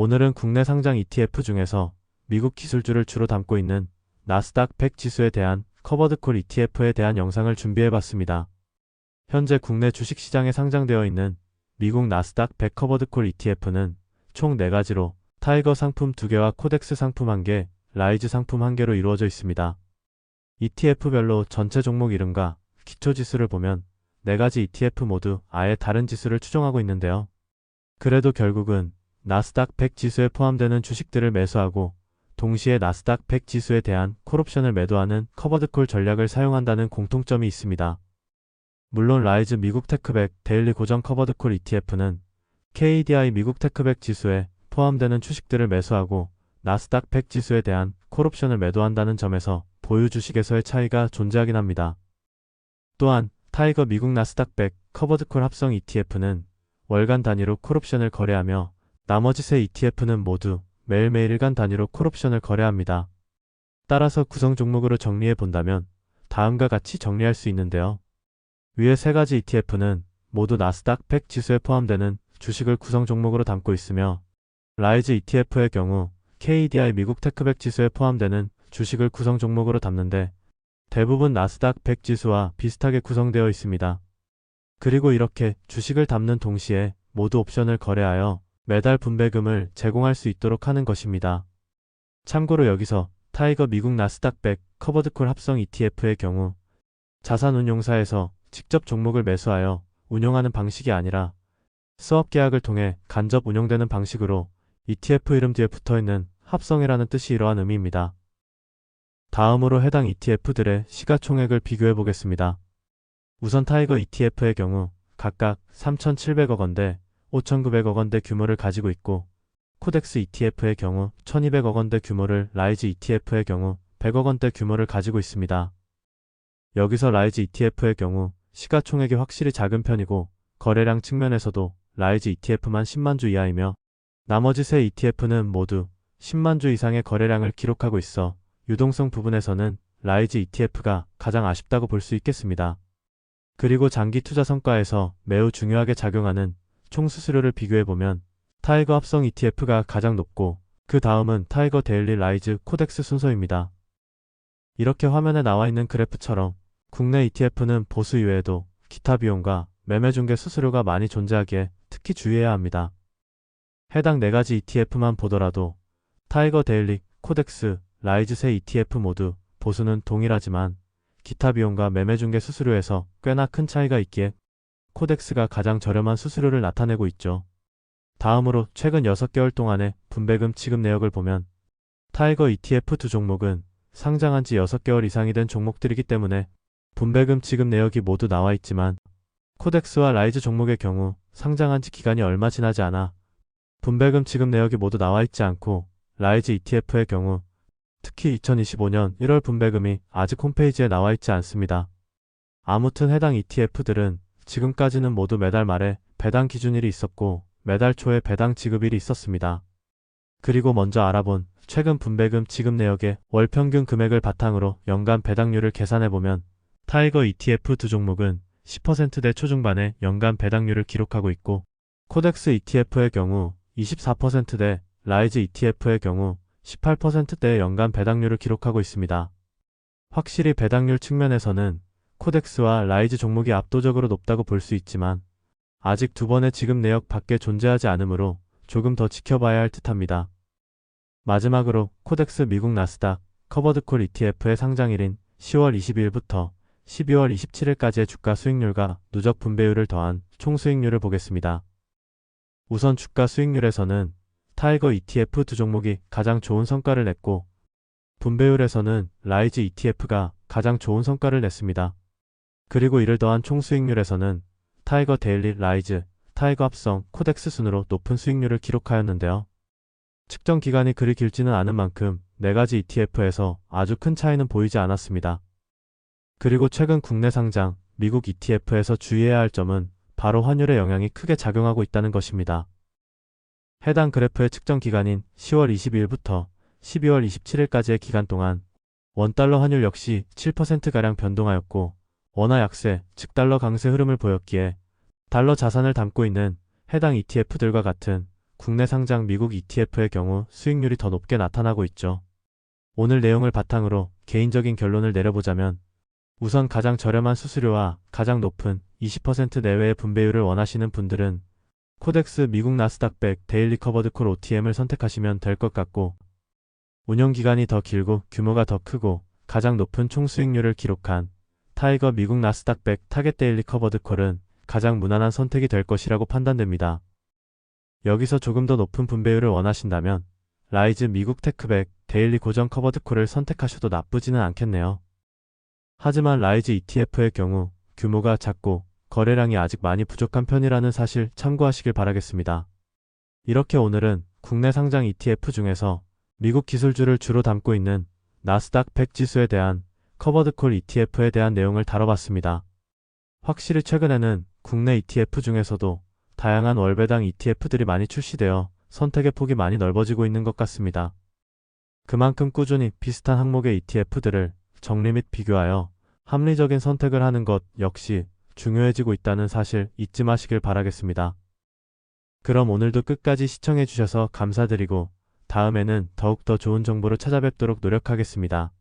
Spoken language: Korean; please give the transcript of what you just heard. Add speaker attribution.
Speaker 1: 오늘은 국내 상장 ETF 중에서 미국 기술주를 주로 담고 있는 나스닥 100 지수에 대한 커버드콜 ETF에 대한 영상을 준비해봤습니다. 현재 국내 주식시장에 상장되어 있는 미국 나스닥 100 커버드콜 ETF는 총 4가지로 타이거 상품 2개와 코덱스 상품 1개, 라이즈 상품 1개로 이루어져 있습니다. ETF별로 전체 종목 이름과 기초 지수를 보면 4가지 ETF 모두 아예 다른 지수를 추종하고 있는데요. 그래도 결국은 나스닥 100 지수에 포함되는 주식들을 매수하고 동시에 나스닥 100 지수에 대한 콜옵션을 매도하는 커버드콜 전략을 사용한다는 공통점이 있습니다. 물론 라이즈 미국 테크백 데일리 고정 커버드콜 ETF는 KDI 미국 테크백 지수에 포함되는 주식들을 매수하고 나스닥 100 지수에 대한 콜옵션을 매도한다는 점에서 보유 주식에서의 차이가 존재하긴 합니다. 또한 타이거 미국 나스닥 100 커버드콜 합성 ETF는 월간 단위로 콜옵션을 거래하며 나머지 세 ETF는 모두 매일매일 일간 단위로 콜옵션을 거래합니다. 따라서 구성 종목으로 정리해 본다면 다음과 같이 정리할 수 있는데요. 위의 세 가지 ETF는 모두 나스닥 100 지수에 포함되는 주식을 구성 종목으로 담고 있으며 라이즈 ETF의 경우 KDI 미국 테크백 지수에 포함되는 주식을 구성 종목으로 담는데 대부분 나스닥 100 지수와 비슷하게 구성되어 있습니다. 그리고 이렇게 주식을 담는 동시에 모두 옵션을 거래하여 매달 분배금을 제공할 수 있도록 하는 것입니다. 참고로 여기서 타이거 미국 나스닥 100 커버드콜 합성 ETF의 경우 자산운용사에서 직접 종목을 매수하여 운용하는 방식이 아니라 수업 계약을 통해 간접 운용되는 방식으로 ETF 이름 뒤에 붙어 있는 합성이라는 뜻이 이러한 의미입니다. 다음으로 해당 ETF들의 시가총액을 비교해 보겠습니다. 우선 타이거 ETF의 경우 각각 3,700억 원대, 5,900억 원대 규모를 가지고 있고 코덱스 ETF의 경우 1,200억 원대 규모를 라이즈 ETF의 경우 100억 원대 규모를 가지고 있습니다. 여기서 라이즈 ETF의 경우 시가총액이 확실히 작은 편이고 거래량 측면에서도 라이즈 ETF만 10만 주 이하이며 나머지 세 ETF는 모두 10만 주 이상의 거래량을 기록하고 있어 유동성 부분에서는 라이즈 ETF가 가장 아쉽다고 볼 수 있겠습니다. 그리고 장기 투자 성과에서 매우 중요하게 작용하는 총 수수료를 비교해보면 타이거 합성 ETF가 가장 높고 그 다음은 타이거 데일리 라이즈 코덱스 순서입니다. 이렇게 화면에 나와 있는 그래프처럼 국내 ETF는 보수 이외에도 기타 비용과 매매 중개 수수료가 많이 존재하기에 특히 주의해야 합니다. 해당 4가지 ETF만 보더라도 타이거 데일리, 코덱스, 라이즈 세 ETF 모두 보수는 동일하지만 기타 비용과 매매 중개 수수료에서 꽤나 큰 차이가 있기에 코덱스가 가장 저렴한 수수료를 나타내고 있죠. 다음으로 최근 6개월 동안의 분배금 지급 내역을 보면 타이거 ETF 두 종목은 상장한 지 6개월 이상이 된 종목들이기 때문에 분배금 지급 내역이 모두 나와 있지만 코덱스와 라이즈 종목의 경우 상장한 지 기간이 얼마 지나지 않아 분배금 지급 내역이 모두 나와 있지 않고 라이즈 ETF의 경우 특히 2025년 1월 분배금이 아직 홈페이지에 나와 있지 않습니다. 아무튼 해당 ETF들은 지금까지는 모두 매달 말에 배당 기준일이 있었고 매달 초에 배당 지급일이 있었습니다. 그리고 먼저 알아본 최근 분배금 지급 내역의 월 평균 금액을 바탕으로 연간 배당률을 계산해보면 타이거 ETF 두 종목은 10%대 초중반의 연간 배당률을 기록하고 있고 코덱스 ETF의 경우 24%대 라이즈 ETF의 경우 18%대의 연간 배당률을 기록하고 있습니다. 확실히 배당률 측면에서는 코덱스와 라이즈 종목이 압도적으로 높다고 볼 수 있지만 아직 두 번의 지급 내역 밖에 존재하지 않으므로 조금 더 지켜봐야 할 듯합니다. 마지막으로 코덱스 미국 나스닥 커버드콜 ETF의 상장일인 10월 22일부터 12월 27일까지의 주가 수익률과 누적 분배율을 더한 총 수익률을 보겠습니다. 우선 주가 수익률에서는 타이거 ETF 두 종목이 가장 좋은 성과를 냈고 분배율에서는 라이즈 ETF가 가장 좋은 성과를 냈습니다. 그리고 이를 더한 총 수익률에서는 타이거 데일리 라이즈, 타이거 합성, 코덱스 순으로 높은 수익률을 기록하였는데요. 측정 기간이 그리 길지는 않은 만큼 4가지 ETF에서 아주 큰 차이는 보이지 않았습니다. 그리고 최근 국내 상장, 미국 ETF에서 주의해야 할 점은 바로 환율의 영향이 크게 작용하고 있다는 것입니다. 해당 그래프의 측정 기간인 10월 22일부터 12월 27일까지의 기간 동안 원달러 환율 역시 7%가량 변동하였고 원화 약세, 즉 달러 강세 흐름을 보였기에 달러 자산을 담고 있는 해당 ETF들과 같은 국내 상장 미국 ETF의 경우 수익률이 더 높게 나타나고 있죠. 오늘 내용을 바탕으로 개인적인 결론을 내려보자면 우선 가장 저렴한 수수료와 가장 높은 20% 내외의 분배율을 원하시는 분들은 코덱스 미국 나스닥 100 데일리 커버드 콜 OTM을 선택하시면 될 것 같고 운영 기간이 더 길고 규모가 더 크고 가장 높은 총 수익률을 기록한 타이거 미국 나스닥 100 타겟 데일리 커버드 콜은 가장 무난한 선택이 될 것이라고 판단됩니다. 여기서 조금 더 높은 분배율을 원하신다면 라이즈 미국 테크백 데일리 고정 커버드 콜을 선택하셔도 나쁘지는 않겠네요. 하지만 라이즈 ETF의 경우 규모가 작고 거래량이 아직 많이 부족한 편이라는 사실 참고하시길 바라겠습니다. 이렇게 오늘은 국내 상장 ETF 중에서 미국 기술주를 주로 담고 있는 나스닥 100 지수에 대한 커버드 콜 ETF에 대한 내용을 다뤄봤습니다. 확실히 최근에는 국내 ETF 중에서도 다양한 월배당 ETF들이 많이 출시되어 선택의 폭이 많이 넓어지고 있는 것 같습니다. 그만큼 꾸준히 비슷한 항목의 ETF들을 정리 및 비교하여 합리적인 선택을 하는 것 역시 중요해지고 있다는 사실 잊지 마시길 바라겠습니다. 그럼 오늘도 끝까지 시청해주셔서 감사드리고 다음에는 더욱더 좋은 정보로 찾아뵙도록 노력하겠습니다.